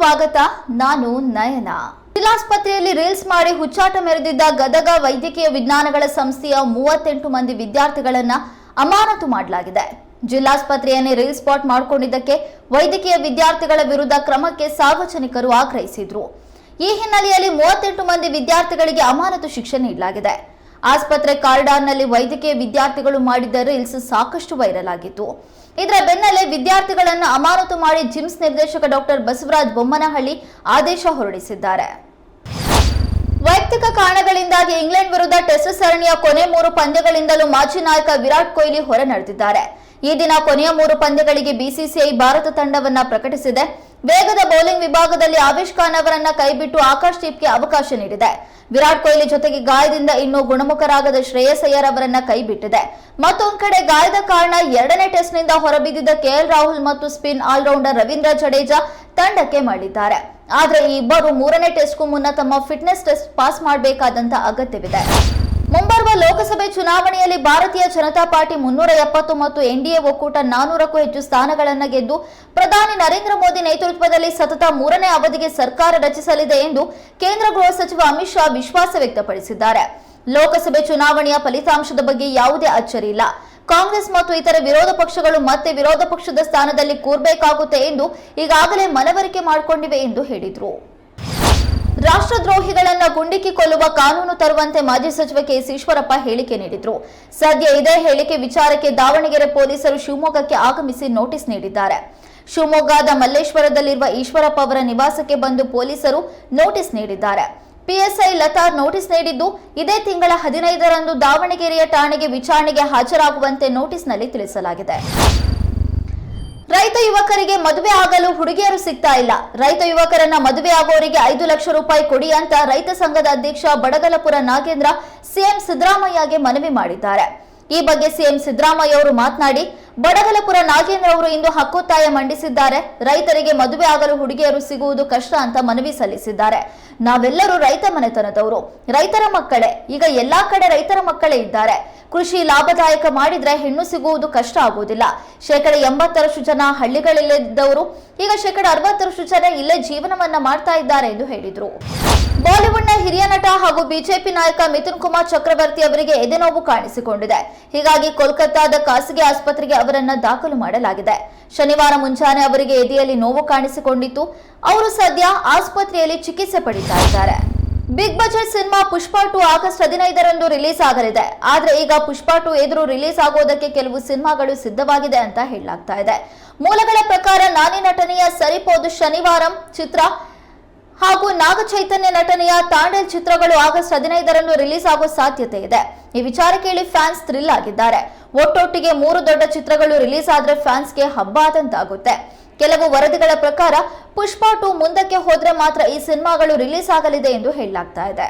ಸ್ವಾಗತ, ನಾನು ನಯನ. ಜಿಲ್ಲಾಸ್ಪತ್ರೆಯಲ್ಲಿ ರೀಲ್ಸ್ ಮಾಡಿ ಹುಚ್ಚಾಟ ಮೆರೆದಿದ್ದ ಗದಗ ವೈದ್ಯಕೀಯ ವಿಜ್ಞಾನಗಳ ಸಂಸ್ಥೆಯ ಮೂವತ್ತೆಂಟು ಮಂದಿ ವಿದ್ಯಾರ್ಥಿಗಳನ್ನ ಅಮಾನತು ಮಾಡಲಾಗಿದೆ. ಜಿಲ್ಲಾಸ್ಪತ್ರೆಯನ್ನೇ ರೀಲ್ ಸ್ಪಾಟ್ ಮಾಡಿಕೊಂಡಿದ್ದಕ್ಕೆ ವೈದ್ಯಕೀಯ ವಿದ್ಯಾರ್ಥಿಗಳ ವಿರುದ್ಧ ಕ್ರಮಕ್ಕೆ ಸಾರ್ವಜನಿಕರು ಆಗ್ರಹಿಸಿದ್ರು. ಈ ಹಿನ್ನೆಲೆಯಲ್ಲಿ ಮೂವತ್ತೆಂಟು ಮಂದಿ ವಿದ್ಯಾರ್ಥಿಗಳಿಗೆ ಅಮಾನತು ಶಿಕ್ಷೆ ನೀಡಲಾಗಿದೆ. ಆಸ್ಪತ್ರೆ ಕಾರಿಡಾರ್ನಲ್ಲಿ ವೈದ್ಯಕೀಯ ವಿದ್ಯಾರ್ಥಿಗಳು ಮಾಡಿದ್ದ ರೀಲ್ಸ್ ಸಾಕಷ್ಟು ವೈರಲ್ ಆಗಿತ್ತು ಇದರ ಬೆನ್ನಲ್ಲೇ ವಿದ್ಯಾರ್ಥಿಗಳನ್ನು ಅಮಾನತು ಮಾಡಿ ಜಿಮ್ಸ್ ನಿರ್ದೇಶಕ ಡಾಕ್ಟರ್ ಬಸವರಾಜ್ ಬೊಮ್ಮನಹಳ್ಳಿ ಆದೇಶ ಹೊರಡಿಸಿದ್ದಾರೆ. ವೈಯಕ್ತಿಕ ಕಾರಣಗಳಿಂದಾಗಿ ಇಂಗ್ಲೆಂಡ್ ವಿರುದ್ಧ ಟೆಸ್ಟ್ ಸರಣಿಯ ಕೊನೆ ಮೂರು ಪಂದ್ಯಗಳಿಂದಲೂ ಮಾಜಿ ನಾಯಕ ವಿರಾಟ್ ಕೊಹ್ಲಿ ಹೊರ ನಡೆದಿದ್ದಾರೆ. ಈ ದಿನ ಕೊನೆಯ ಮೂರು ಪಂದ್ಯಗಳಿಗೆ ಬಿಸಿಸಿಐ ಭಾರತ ತಂಡವನ್ನ ಪ್ರಕಟಿಸಿದೆ. ವೇಗದ ಬೌಲಿಂಗ್ ವಿಭಾಗದಲ್ಲಿ ಆವೇಶ್ ಖಾನ್ ಅವರನ್ನ ಕೈಬಿಟ್ಟು ಆಕಾಶ್ ದೀಪ್ಗೆ ಅವಕಾಶ ನೀಡಿದೆ. ವಿರಾಟ್ ಕೊಹ್ಲಿ ಜೊತೆಗೆ ಗಾಯದಿಂದ ಇನ್ನೂ ಗುಣಮುಖರಾಗದ ಶ್ರೇಯಸ್ ಅಯ್ಯರ್ ಅವರನ್ನ ಕೈಬಿಟ್ಟಿದೆ. ಮತ್ತೊಂದು ಕಡೆ ಗಾಯದ ಕಾರಣ ಎರಡನೇ ಟೆಸ್ಟ್ನಿಂದ ಹೊರಬಿದ್ದಿದ್ದ ಕೆಎಲ್ ರಾಹುಲ್ ಮತ್ತು ಸ್ಪಿನ್ ಆಲ್ರೌಂಡರ್ ರವೀಂದ್ರ ಜಡೇಜಾ ತಂಡಕ್ಕೆ ಮಾಡಿದ್ದಾರೆ ಆದರೆ ಈ ಇಬ್ಬರು ಮೂರನೇ ಟೆಸ್ಟ್ಗೂ ಮುನ್ನ ತಮ್ಮ ಫಿಟ್ನೆಸ್ ಟೆಸ್ಟ್ ಪಾಸ್ ಮಾಡಬೇಕಾದಂತ ಅಗತ್ಯವಿದೆ. ಮುಂಬರುವ ಲೋಕಸಭೆ ಚುನಾವಣೆಯಲ್ಲಿ ಭಾರತೀಯ ಜನತಾ ಪಾರ್ಟಿ ಮುನ್ನೂರ ಎಪ್ಪತ್ತು ಮತ್ತು ಎನ್ಡಿಎ ಒಕ್ಕೂಟ ನಾನೂರಕ್ಕೂ ಹೆಚ್ಚು ಸ್ಥಾನಗಳನ್ನು ಗೆದ್ದು ಪ್ರಧಾನಿ ನರೇಂದ್ರ ಮೋದಿ ನೇತೃತ್ವದಲ್ಲಿ ಸತತ ಮೂರನೇ ಅವಧಿಗೆ ಸರ್ಕಾರ ರಚಿಸಲಿದೆ ಎಂದು ಕೇಂದ್ರ ಗೃಹ ಸಚಿವ ಅಮಿತ್ ಶಾ ವಿಶ್ವಾಸ ವ್ಯಕ್ತಪಡಿಸಿದ್ದಾರೆ. ಲೋಕಸಭೆ ಚುನಾವಣೆಯ ಫಲಿತಾಂಶದ ಬಗ್ಗೆ ಯಾವುದೇ ಅಚ್ಚರಿ ಇಲ್ಲ. ಕಾಂಗ್ರೆಸ್ ಮತ್ತು ಇತರ ವಿರೋಧ ಪಕ್ಷಗಳು ಮತ್ತೆ ವಿರೋಧ ಪಕ್ಷದ ಸ್ಥಾನದಲ್ಲಿ ಕೂರಬೇಕಾಗುತ್ತೆ ಎಂದು ಈಗಾಗಲೇ ಮನವರಿಕೆ ಮಾಡಿಕೊಂಡಿವೆ ಎಂದು ಹೇಳಿದರು. ರಾಷ್ಟ್ರದ್ರೋಹಿಗಳನ್ನ ಗುಂಡಿಕ್ಕಿ ಕೊಲ್ಲುವ ಕಾನೂನು ತರುವಂತೆ ಮಾಜಿ ಸಚಿವ ಕೆಎಸ್ ಈಶ್ವರಪ್ಪ ಹೇಳಿಕೆ ನೀಡಿದ್ರು. ಸದ್ಯ ಇದೇ ಹೇಳಿಕೆ ವಿಚಾರಕ್ಕೆ ದಾವಣಗೆರೆ ಪೊಲೀಸರು ಶಿವಮೊಗ್ಗಕ್ಕೆ ಆಗಮಿಸಿ ನೋಟಿಸ್ ನೀಡಿದ್ದಾರೆ. ಶಿವಮೊಗ್ಗದ ಮಲ್ಲೇಶ್ವರದಲ್ಲಿರುವ ಈಶ್ವರಪ್ಪ ಅವರ ನಿವಾಸಕ್ಕೆ ಬಂದು ಪೊಲೀಸರು ನೋಟಿಸ್ ನೀಡಿದ್ದಾರೆ. ಪಿಎಸ್ಐ ಲತಾ ನೋಟಿಸ್ ನೀಡಿದ್ದು, ಇದೇ ತಿಂಗಳ ಹದಿನೈದರಂದು ದಾವಣಗೆರೆಯ ಠಾಣೆಗೆ ವಿಚಾರಣೆಗೆ ಹಾಜರಾಗುವಂತೆ ನೋಟಿಸ್ನಲ್ಲಿ ತಿಳಿಸಲಾಗಿದೆ. ರೈತ ಯುವಕರಿಗೆ ಮದುವೆ ಆಗಲು ಹುಡುಗಿಯರು ಸಿಗ್ತಾ ಇಲ್ಲ. ರೈತ ಯುವಕರನ್ನ ಮದುವೆ ಆಗೋರಿಗೆ ಐದು ಲಕ್ಷ ರೂಪಾಯಿ ಕೊಡಿ ಅಂತ ರೈತ ಸಂಘದ ಅಧ್ಯಕ್ಷ ಬಡಗಲಪುರ ನಾಗೇಂದ್ರ, ಸಿಎಂ ಸಿದ್ದರಾಮಯ್ಯಗೆ ಮನವಿ ಮಾಡಿದ್ದಾರೆ. ಈ ಬಗ್ಗೆ ಸಿಎಂ ಸಿದ್ದರಾಮಯ್ಯ ಅವರು ಮಾತನಾಡಿ, ಬಡಗಲಪುರ ನಾಗೇಂದ್ರ ಅವರು ಇಂದು ಹಕ್ಕೊತ್ತಾಯ ಮಂಡಿಸಿದ್ದಾರೆ. ರೈತರಿಗೆ ಮದುವೆ ಆಗಲು ಹುಡುಗಿಯರು ಸಿಗುವುದು ಕಷ್ಟ ಅಂತ ಮನವಿ ಸಲ್ಲಿಸಿದ್ದಾರೆ. ನಾವೆಲ್ಲರೂ ರೈತ ಮನೆತನದವರು. ರೈತರ ಮಕ್ಕಳೇ, ಈಗ ಎಲ್ಲಾ ಕಡೆ ರೈತರ ಮಕ್ಕಳೇ ಇದ್ದಾರೆ. ಕೃಷಿ ಲಾಭದಾಯಕ ಮಾಡಿದ್ರೆ ಹೆಣ್ಣು ಸಿಗುವುದು ಕಷ್ಟ ಆಗುವುದಿಲ್ಲ. ಶೇಕಡ ಎಂಬತ್ತರಷ್ಟು ಜನ ಹಳ್ಳಿಗಳಲ್ಲಿದ್ದವರು ಈಗ ಶೇಕಡ ಅರವತ್ತರಷ್ಟು ಜನ ಇಲ್ಲೇ ಜೀವನವನ್ನ ಮಾಡ್ತಾ ಇದ್ದಾರೆ ಎಂದು ಹೇಳಿದ್ರು. ಬಾಲಿವುಡ್ನ ಹಿರಿಯ ನಟ ಹಾಗೂ ಬಿಜೆಪಿ ನಾಯಕ ಮಿಥುನ್ ಕುಮಾರ್ ಚಕ್ರವರ್ತಿ ಅವರಿಗೆ ಎದೆನೋವು ಕಾಣಿಸಿಕೊಂಡಿದೆ. ಹೀಗಾಗಿ ಕೋಲ್ಕತ್ತಾದ ಖಾಸಗಿ ಆಸ್ಪತ್ರೆಗೆ ಅವರನ್ನ ದಾಖಲು ಮಾಡಲಾಗಿದೆ. ಶನಿವಾರ ಮುಂಜಾನೆ ಅವರಿಗೆ ಎದೆಯಲ್ಲಿ ನೋವು ಕಾಣಿಸಿಕೊಂಡಿತ್ತು. ಅವರು ಸದ್ಯ ಆಸ್ಪತ್ರೆಯಲ್ಲಿ ಚಿಕಿತ್ಸೆ ಪಡಿತಾ ಇದ್ದಾರೆ big budget cinema Pushpa two August ಹದಿನೈದರಂದು ರಿಲೀಸ್ ಆಗಲಿದೆ. ಆದ್ರೆ ಈಗ ಪುಷ್ಪಾ ಟು ಎದುರು ರಿಲೀಸ್ ಆಗೋದಕ್ಕೆ ಕೆಲವು ಸಿನಿಮಾಗಳು ಸಿದ್ಧವಾಗಿದೆ ಅಂತ ಹೇಳಲಾಗ್ತಾ ಇದೆ. ಮೂಲಗಳ ಪ್ರಕಾರ ನಾನಿ ನಟನೆಯ ಸರಿಪೋದು ಶನಿವಾರಂ ಚಿತ್ರ ಹಾಗೂ ನಾಗಚೈತನ್ಯ ನಟನೆಯ ತಾಂಡೇಲ್ ಚಿತ್ರಗಳು ಆಗಸ್ಟ್ ಹದಿನೈದರಂದು ರಿಲೀಸ್ ಆಗೋ ಸಾಧ್ಯತೆ ಇದೆ. ಈ ವಿಚಾರ ಕೇಳಿ ಫ್ಯಾನ್ಸ್ ಥ್ರಿಲ್ ಆಗಿದ್ದಾರೆ. ಒಟ್ಟೊಟ್ಟಿಗೆ ಮೂರು ದೊಡ್ಡ ಚಿತ್ರಗಳು ರಿಲೀಸ್ ಆದ್ರೆ ಫ್ಯಾನ್ಸ್ಗೆ ಹಬ್ಬ ಆದಂತಾಗುತ್ತೆ. ಕೆಲವು ವರದಿಗಳ ಪ್ರಕಾರ ಪುಷ್ಪಾ ಟು ಮುಂದಕ್ಕೆ ಹೋದ್ರೆ ಮಾತ್ರ ಈ ಸಿನಿಮಾಗಳು ರಿಲೀಸ್ ಆಗಲಿದೆ ಎಂದು ಹೇಳಲಾಗ್ತಾ ಇದೆ.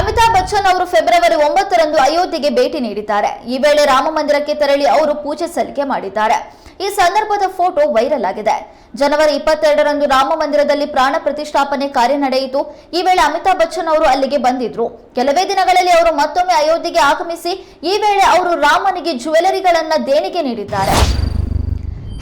ಅಮಿತಾಬ್ ಬಚ್ಚನ್ ಅವರು ಫೆಬ್ರವರಿ ಒಂಬತ್ತರಂದು ಅಯೋಧ್ಯೆಗೆ ಭೇಟಿ ನೀಡಿದ್ದಾರೆ. ಈ ವೇಳೆ ರಾಮ ಮಂದಿರಕ್ಕೆ ತೆರಳಿ ಅವರು ಪೂಜೆ ಸಲ್ಲಿಕೆ ಮಾಡಿದ್ದಾರೆ. ಈ ಸಂದರ್ಭದ ಫೋಟೋ ವೈರಲ್ ಆಗಿದೆ. ಜನವರಿ ಇಪ್ಪತ್ತೆರಡರಂದು ರಾಮ ಮಂದಿರದಲ್ಲಿ ಪ್ರಾಣ ಪ್ರತಿಷ್ಠಾಪನೆ ಕಾರ್ಯ ನಡೆಯಿತು. ಈ ವೇಳೆ ಅಮಿತಾಬ್ ಬಚ್ಚನ್ ಅವರು ಅಲ್ಲಿಗೆ ಬಂದಿದ್ರು. ಕೆಲವೇ ದಿನಗಳಲ್ಲಿ ಅವರು ಮತ್ತೊಮ್ಮೆ ಅಯೋಧ್ಯೆಗೆ ಆಗಮಿಸಿ, ಈ ವೇಳೆ ಅವರು ರಾಮನಿಗೆ ಜ್ಯುವೆಲರಿಗಳನ್ನ ದೇಣಿಗೆ ನೀಡಿದ್ದಾರೆ.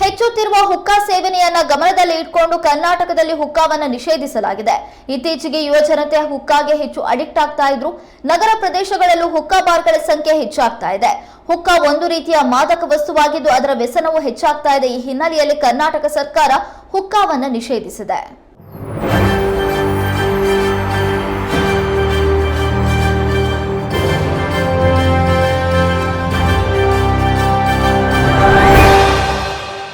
ಹೆಚ್ಚುತ್ತಿರುವ ಹುಕ್ಕಾ ಸೇವನೆಯನ್ನ ಗಮನದಲ್ಲಿ ಇಟ್ಕೊಂಡು ಕರ್ನಾಟಕದಲ್ಲಿ ಹುಕ್ಕಾವನ್ನ ನಿಷೇಧಿಸಲಾಗಿದೆ. ಇತ್ತೀಚೆಗೆ ಯುವ ಜನತೆ ಹುಕ್ಕಾಗೆ ಹೆಚ್ಚು ಅಡಿಕ್ಟ್ ಆಗ್ತಾ ಇದ್ರು. ನಗರ ಪ್ರದೇಶಗಳಲ್ಲೂ ಹುಕ್ಕಾ ಬಾರ್ಗಳ ಸಂಖ್ಯೆ ಹೆಚ್ಚಾಗ್ತಾ ಇದೆ. ಹುಕ್ಕಾ ಒಂದು ರೀತಿಯ ಮಾದಕ ವಸ್ತುವಾಗಿದ್ದು ಅದರ ವ್ಯಸನವು ಹೆಚ್ಚಾಗ್ತಾ ಇದೆ. ಈ ಹಿನ್ನೆಲೆಯಲ್ಲಿ ಕರ್ನಾಟಕ ಸರ್ಕಾರ ಹುಕ್ಕಾವನ್ನು ನಿಷೇಧಿಸಿದೆ.